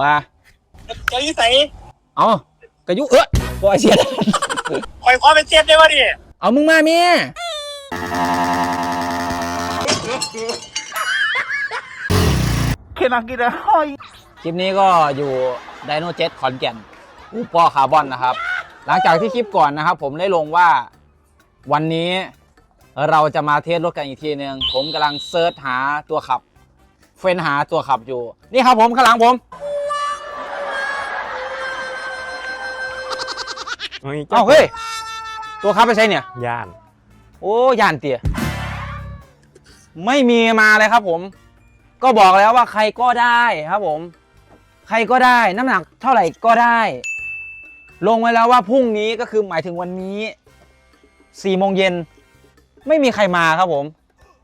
ว่าเจ้าอยู่ใส่เอากระยุเออปล่อยเสียดคอยคว้าเป็นเจ็ดได้วะดิเอามึงมาเมียเคนักกินอะห้อยคลิปนี้ก็อยู่ไดโนเจ็ตขอนแก่นอูปอคาร์บอนนะครับ หลังจากที่คลิปก่อนนะครับ ผมได้ลงว่าวันนี้เราจะมาเทสรถกันอีกทีหนึ่งผมกำลังเซิร์ชหาตัวขับ เฟ้นหาตัวขับอยู่ นี่ครับผมข้างหลังผม เอ้าเฮ้ย ตัวขับไปใช่เนี่ย ย่าน โอ้ยานเตี๋ยไม่มีมาเลยครับผม ก็บอกแล้วว่าใครก็ได้ครับผม ใครก็ได้น้ำหนักเท่าไหร่ก็ได้ ลงไว้แล้วว่าพรุ่งนี้ก็คือหมายถึงวันนี้สี่โมงเย็นไม่มีใครมาครับผม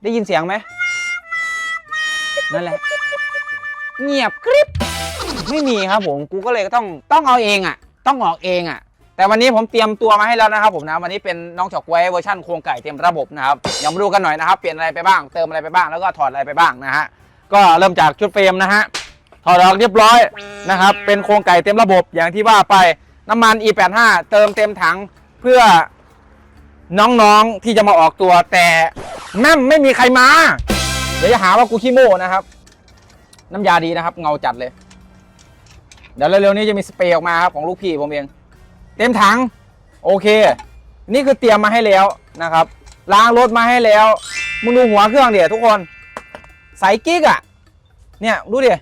ได้ยินเสียงไหมนั่นแหละ เงียบกริบไม่มีครับผม กูก็เลยต้องต้องเอาเองอะ ต้องออกเองอะ แต่วันนี้ผมเตรียมตัวมาให้แล้วนะครับผมนะวันนี้เป็นน้องเฉาก๊วยเวอร์ชันโครงไก่เต็มระบบนะครับเดี๋ยวมาดูกันหน่อยนะครับ เปลี่ยนอะไรไปบ้างเติมอะไรไปบ้างแล้วก็ถอดอะไรไปบ้างนะฮะก็เริ่มจากชุดเฟรมนะฮะถอดออกเรียบร้อยนะครับเป็นโครงไก่เต็มระบบอย่างที่ว่าไปน้ำมัน E85 เติมเต็มถังเพื่อน้องๆที่จะมาออกตัวแต่แม่มไม่มีใครมา เดี๋ยวจะหาว่ากูขี้โม้นะครับ น้ำยาดีนะครับ เงาจัดเลย เดี๋ยวเร็วๆนี้จะมีสเปรย์ออกมาครับของลูกพี่ผมเอง เต็มถัง โอเค นี่คือเตรียมมาให้แล้วนะครับ ล้างรถมาให้แล้ว มึงดูหัวเครื่องเดี๋ยวทุกคนใสกิ๊กอะ เนี่ยดูดิ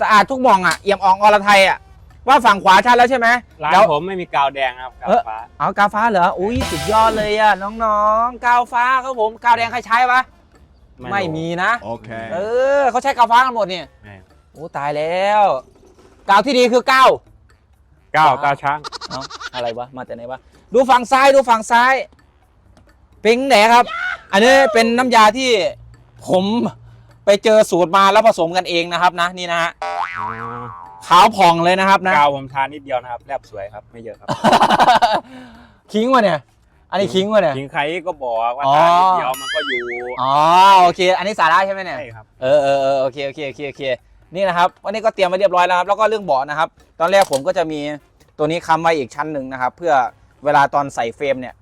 สะอาดทุกหมองอะเอี่ยมอ่องอรไทยอะว่าฝั่งขวาชัดแล้วใช่ไหมร้านแล้วผมไม่มีกาวแดงครับกาวเอ้อฟ้าเอากาวฟ้าเหรออุ้ยสุดยอดเลยอะน้องๆกาวฟ้าครับผมกาวแดงใครใช้ปะไม่มีนะ Okay. เออเขาใช้กาวฟ้ากันหมดเนี่ยไม่โอ้ตายแล้วกาวที่ดีคือกาว กาวกาวช้างเอาอะไรวะมาแต่ไหนวะดูฝั่งซ้ายดูฝั่งซ้าย เป็นไหนครับ อันนี้เป็นน้ำยาที่ผมไปเจอสูตรมาแล้วผสมกันเองนะครับนะนี่นะฮะขาวผ่องเลยนะครับนะ กาวผมทานนิดเดียวนะครับแลบสวยครับไม่เยอะครับคิงวะเนี่ย อันนี้คิงวะเนี่ย ทิ้งใครก็บอกว่าอ๋อทานนิดเดียวมันก็อยู่ อ๋อโอเค อันนี้สาระใช่ไหมเนี่ย ใช่ครับ เออเออเออโอเคโอเคโอเคโอเค นี่นะครับวันนี้ก็เตรียมไว้เรียบร้อยแล้วครับแล้วก็เรื่องเบาะนะครับ ตอนแรกผมก็จะมีตัวนี้ค้ำไว้อีกชั้นหนึ่งนะครับ เพื่อเวลาตอนใส่เฟรมเนี่ย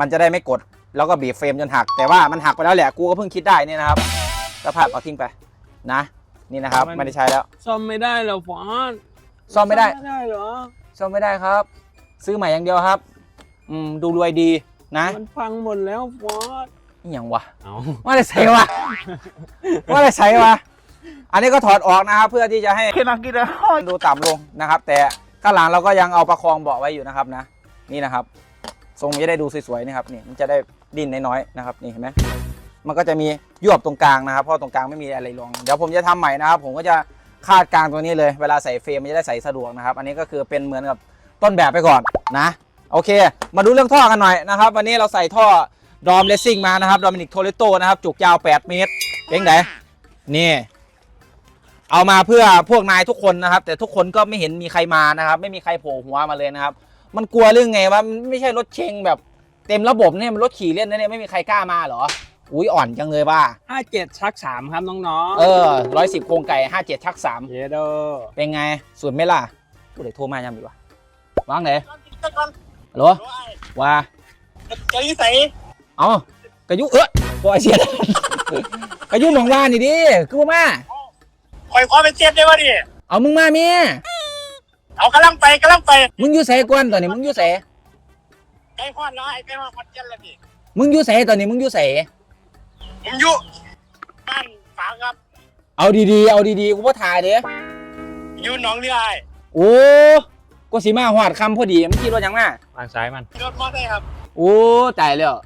มันจะได้ไม่กดแล้วก็บีบเฟรมจนหัก แต่ว่ามันหักไปแล้วแหละกูก็เพิ่งคิดได้นี่นะครับก็ภาพเอาทิ้งไปนะ นี่นะครับไม่ได้ใช้แล้ว ซ่อมไม่ได้เหรอฟอนซ่อมไม่ได้ไม่ได้เหรอซ่อมไม่ได้ครับ ซื้อใหม่อย่างเดียวครับอืมดูรวยดีนะมันพังหมดแล้วฟอนนี่อย่างวะเอาว่าอะไรใส่วะว่าอะไรใส่วะ อันนี้ก็ถอดออกนะครับเพื่อที่จะให้เคนักกินอะห้อยดูต่ำลงนะครับ แต่ข้างหลังเราก็ยังเอาประคองเบาะไว้อยู่นะครับนะ นี่นะครับ ทรงจะได้ดูสวยๆนี่ครับนี่มันจะได้ดิ้นน้อยๆนะครับนี่เห็นไหมมันก็จะมียวบตรงกลางนะครับเพราะตรงกลางไม่มีอะไรรองเดี๋ยวผมจะทำใหม่นะครับผมก็จะคาดกลางตัวนี้เลย เวลาใส่เฟรมมันจะได้ใส่สะดวกนะครับ อันนี้ก็คือเป็นเหมือนกับต้นแบบไปก่อนนะ โอเค มาดูเรื่องท่อกันหน่อยนะครับ วันนี้เราใส่ท่อดอมเลสซิ่งมานะครับดอมินิกโทเลโตนะครับจุกยาว 8 เมตรเป็นไงนี่ เอามาเพื่อพวกนายทุกคนนะครับ แต่ทุกคนก็ไม่เห็นมีใครมานะครับ ไม่มีใครโผล่หัวมาเลยนะครับ มันกลัวเรื่องไงว่ามันไม่ใช่รถเชงแบบเต็มระบบเนี่ยมันรถขี่เล่นนะเนี่ยไม่มีใครกล้ามาเหรอ อุ้ยอ่อนจังเลยว่า ห้าเจ็ดชักสามครับน้องๆเออร้อยสิบโครงไก่ห้าเจ็ดชักสามเยโดเป็นไงสุดไหมล่ะผู้ใดโทรมายังดีวะว่างไหนตะกอนฮัลโหลว่าเจ้าอยู่ใส่เอ้ากระยุเออปล่อยเสียดกระยุหมองว่านี่ดิคือบ่มาคอ ยคว้าเป็นเจ็ดได้วะดิเอามึงมาเมียเอากำลังไปกำลังไปมึงอยู่ใส่ก่อนตอนนี้มึงอยู่ใส่ใกล้ฮอดแล้วไอ้ใกล้ฮอดขอนแก่นแล้วดิมึงอยู่ใส่ตอนนี้มึงอยู่ใส่ผมอยู่บ้านฝางครับ เอาดีๆเอาดีๆกูบ่ถ่ายเด้อยู่หนองเรือไอ้โอ้กูสิมาหอดคำพอดีมันคิดว่าหยังมาวางซ้ายมันขี่รถมอเตอร์ไซค์ครับ โอ้ตายแล้ว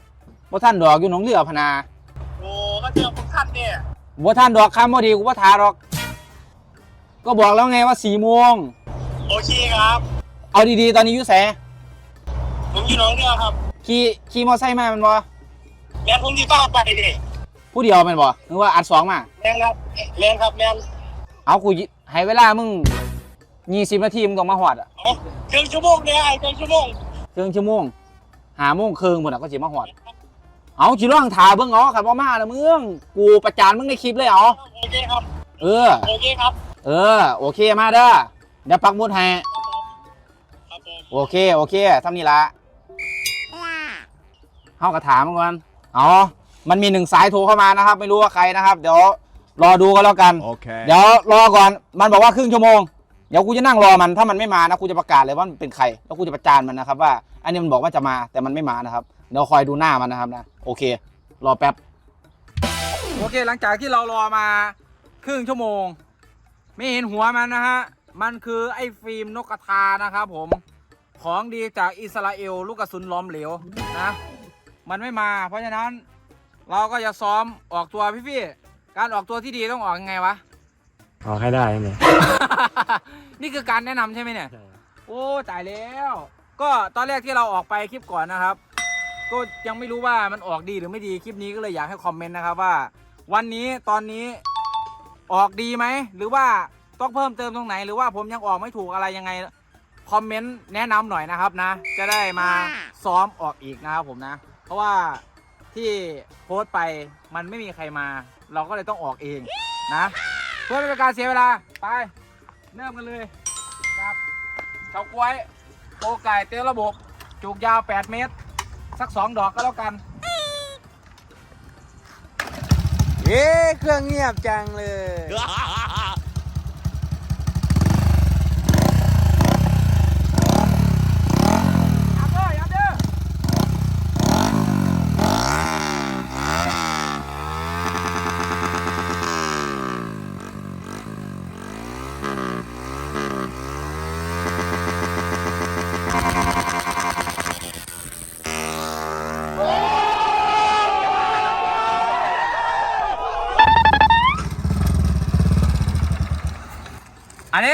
บ่ท่านดอกอยู่หนองเรือพะนาโอ้ก็เจอพวกท่านเนี่ยบ่ท่านดอกคำพอดีกูบ่ทาดอก ก็บอกแล้วไงว่าสี่โมงโอเคครับ เอาดีๆ ตอนนี้อยู่แสผมอยู่หนองเรือครับขี่ขี่มอไซค์มาแมันบ่แม่นผมที่บ้านไปดิผู้เดียวแมันบ่หรือว่าอัดสองมา แม่นครับแม่นครับแม่นเอากูยิให้เวลามึง20นาทีมึงต้องมาหอดอะเอาครึ่งชั่วโมงเนี่ยไอ้ครึ่งชั่วโมงครึ่งชั่วโมงหาโมงครึ่งพุ่นน่ะก็สิมาหอด เอาสิร้องถ่าเบิ่งเอาคันบ่มาแล้วมึงกูประจานมึงในคลิปเลยเอาโอเคครับ เออ โอเคครับ เออ โอเคมาเด้อเดี๋ยวปักหมุดให้ครับผมโอเค โอเคทำนี่ละเข้ากระถามก่อนอ๋อ มันมีหนึ่งสายโทรเข้ามานะครับ ไม่รู้ว่าใครนะครับ เดี๋ยวรอดูกันแล้วกัน Okay. เดี๋ยวรอก่อน มันบอกว่าครึ่งชั่วโมง เดี๋ยวกูจะนั่งรอมัน ถ้ามันไม่มานะ กูจะประกาศเลยว่ามันเป็นใคร แล้วกูจะประจานมันนะครับว่า อันนี้มันบอกว่าจะมา แต่มันไม่มานะครับ เดี๋ยวคอยดูหน้ามันนะครับนะ โอเค รอแป๊บ โอเค หลังจากที่เรารอมาครึ่งชั่วโมง ไม่เห็นหัวมันนะฮะ มันคือไอ้ฟิล์มนกกระทานะครับผม ของดีจากอิสราเอลลูกกระสุนล้อมเหลวนะ มันไม่มา เพราะฉะนั้นเราก็จะซ้อมออกตัวพี่ๆ การออกตัวที่ดีต้องออกยังไงวะ ออกให้ได้เนี่ย นี่คือการแนะนำใช่ไหมเนี่ย โอ้ตายแล้ว ก็ตอนแรกที่เราออกไปคลิปก่อนนะครับ ก็ยังไม่รู้ว่ามันออกดีหรือไม่ดีคลิปนี้ก็เลยอยากให้คอมเมนต์นะครับว่า วันนี้ตอนนี้ ออกดีไหม หรือว่าต้องเพิ่มเติมตรงไหน หรือว่าผมยังออกไม่ถูกอะไรยังไง คอมเมนต์แนะนำหน่อยนะครับนะ จะได้มาซ้อมออกอีกนะครับผมนะ เพราะว่าที่โพสต์ไปมันไม่มีใครมา เราก็เลยต้องออกเองนะ เพื่อไม่เป็นการเสียเวลา ไป เริ่มกันเลยครับเฉาก้วยโปไก่เต้ระบบ จูกยาว 8 เมตร สัก 2 ดอกก็แล้วกัน เอ๊เครื่องเงียบจังเลย ยับเด้อยับเด้อ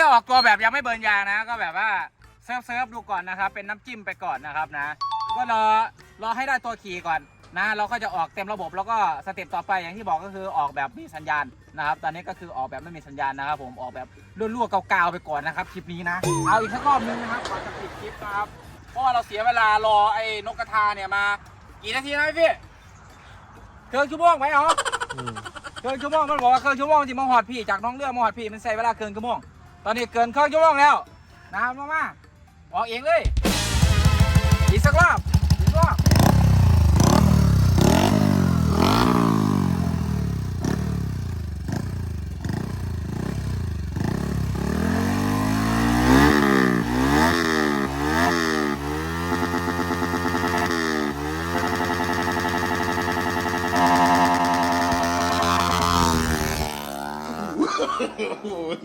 อันนี้ออกตัวแบบยังไม่เบิร์นยางนะ ก็แบบว่าเซิร์ฟเซิร์ฟดูก่อนนะครับ เป็นน้ำจิ้มไปก่อนนะครับนะ ก็รอรอให้ได้ตัวขี่ก่อนนะ เราก็จะออกเต็มระบบแล้วก็สเต็ปต่อไปอย่างที่บอกก็คือออกแบบมีสัญญาณนะครับ ตอนนี้ก็คือออกแบบไม่มีสัญญาณนะครับ ผมออกแบบรั่วๆเก่าๆไปก่อนนะครับคลิปนี้นะ เอาอีกสักรอบนึงนะครับก่อนจะปิดคลิปนะครับเพราะว่าเราเสียเวลารอไอ้นกกระทาเนี่ยมา กี่นาทีนะพี่เกินชั่วโมงไหมเหรอเกินชั่วโมงมันบอกว่าเกินชั่วโมงที่มาหอดพี่จากน้องเรือมาหอดพี่มันใช้เวลาเกินชั่วโมงต อนนี้เกินครึ่งชั่วโมงแล้ว น้ำมากๆออกเองเลย อีกสักรอบ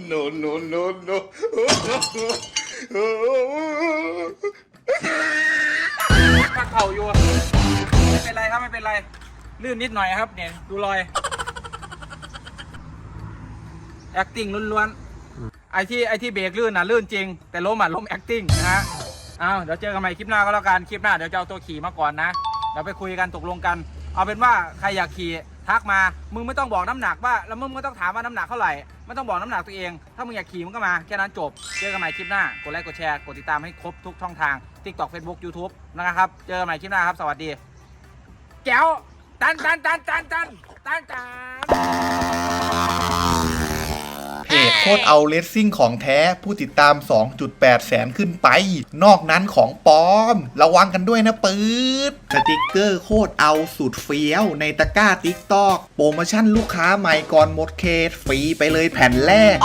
โนโนโนโนปักเข่าอยู่ไม่เป็นไรครับไม่เป็นไร ลื่นนิดหน่อยครับเนี่ยดูรอย acting ล้วนๆ ไอที่ไอที่เบรกลื่นน่ะลื่นจริง แต่ล้มอะล้ม acting นะฮะอ้าวเดี๋ยวเจอกันใหม่คลิปหน้าก็แล้วกัน คลิปหน้าเดี๋ยวจะเอาตัวขี่มาก่อนนะ เดี๋ยวไปคุยกันตกลงกัน เอาเป็นว่าใครอยากขี่ ทักมา มึงไม่ต้องบอกน้ำหนักว่า แล้วมึงไม่ต้องถามว่าน้ำหนักเท่าไหร่ ไม่ต้องบอกน้ำหนักตัวเอง ถ้ามึงอยากขี่มึงก็มา แค่นั้นจบ เจอกันใหม่คลิปหน้า กดไลค์ กดแชร์ กดติดตามให้ครบทุกช่องทาง TikTok Facebook YouTube นะครับ เจอกันใหม่คลิปหน้าครับ สวัสดี แก้ว ตันตันตันตันตันตันตัน โคตรเอาเลสซิ่งของแท้ผู้ติดตาม 2.8 แสนขึ้นไป นอกนั้นของปลอม ระวังกันด้วยนะปืดสติกเกอร์โคตรเอาสุดเฟี้ยว ในตะกร้าติ๊กตอกโปรโมชั่นลูกค้าใหม่ก่อนหมดเขตฟรีไปเลยแผ่นแรก